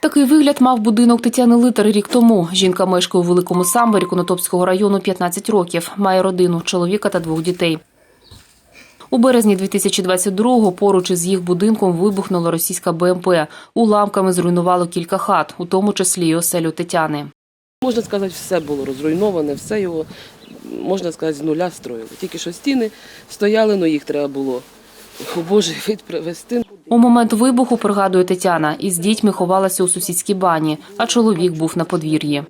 Такий вигляд мав будинок Тетяни Литер рік тому. Жінка мешкає у Великому Самборі Конотопського району 15 років. Має родину, чоловіка та двох дітей. У березні 2022-го поруч із їх будинком вибухнула російська БМП. Уламками зруйнувало кілька хат, у тому числі й оселю Тетяни. Можна сказати, все було розруйноване, все його, можна сказати, з нуля строїли. Тільки що стіни стояли, але їх треба було у Божий вид привести. У момент вибуху, пригадує Тетяна, із дітьми ховалася у сусідській бані, а чоловік був на подвір'ї.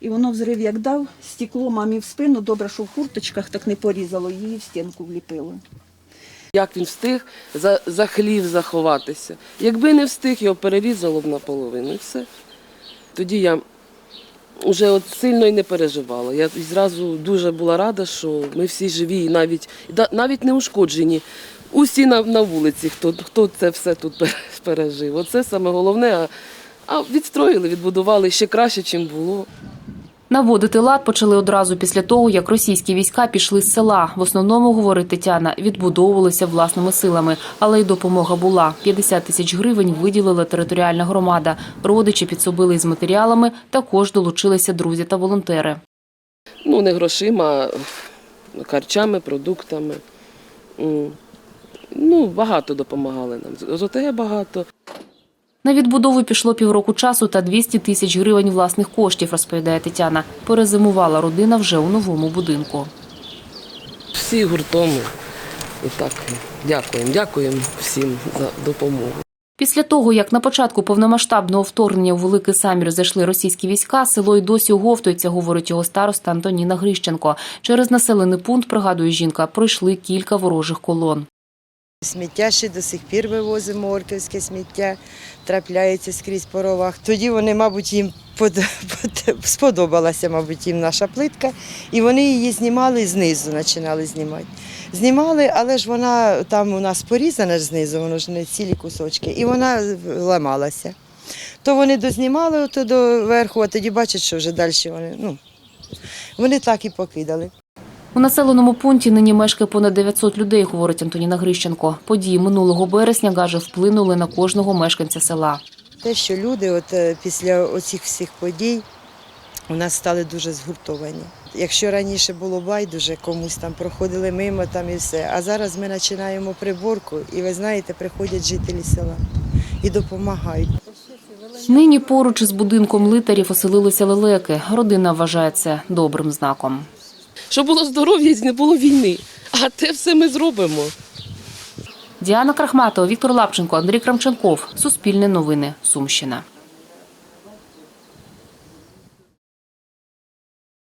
І воно взрив як дав, стекло мамі в спину, добре, що в курточках так не порізало, її в стінку вліпило. Як він встиг за, за хлів заховатися. Якби не встиг, його перерізало б наполовину і все. Тоді я вже от сильно і не переживала. Я зразу дуже була рада, що ми всі живі, і навіть, навіть не ушкоджені. Усі на, на вулиці, хто, хто це все тут пережив. Оце саме головне. А, а відстроїли, відбудували ще краще, ніж було. Наводити лад почали одразу після того, як російські війська пішли з села. В основному, говорить Тетяна, відбудовувалися власними силами, але й допомога була. 50 тисяч гривень виділила територіальна громада. Родичі підсобили із матеріалами. Також долучилися друзі та волонтери. Ну, не грошима, а харчами, продуктами. Ну, багато допомагали нам. З ОТГ багато. На відбудову пішло півроку часу та 200 тисяч гривень власних коштів, розповідає Тетяна. Перезимувала родина вже у новому будинку. Всі гуртом. І так, дякуємо, дякуємо всім за допомогу. Після того, як на початку повномасштабного вторгнення у Великий Самір зайшли російські війська, село й досі оговтується, говорить його староста Антоніна Грищенко. Через населений пункт, пригадує жінка, пройшли кілька ворожих колон. Сміття ще до сих пір вивозимо орківське сміття, трапляється скрізь по ровах. Тоді вони, мабуть, їм под- под- сподобалася, мабуть, їм наша плитка, і вони її знімали знизу, починали знімати. Знімали, але ж вона там у нас порізана ж знизу, воно ж не цілі кусочки, і вона ламалася. То вони дознімали ото до верху, а тоді бачать, що вже далі вони, ну, вони так і покидали. У населеному пункті нині мешкає понад 900 людей, говорить Антоніна Грищенко. Події минулого березня, каже, вплинули на кожного мешканця села. Те, що люди от, е, після оцих всіх подій у нас стали дуже згуртовані. Якщо раніше було байдуже, комусь там проходили мимо там і все, а зараз ми починаємо приборку, і ви знаєте, приходять жителі села і допомагають. Нині поруч із будинком литарів оселилися лелеки. Родина вважає це добрим знаком. Щоб було здоров'я і не було війни. А те все ми зробимо. Діана Крахматова, Віктор Лапченко, Андрій Крамченков. Суспільне новини. Сумщина.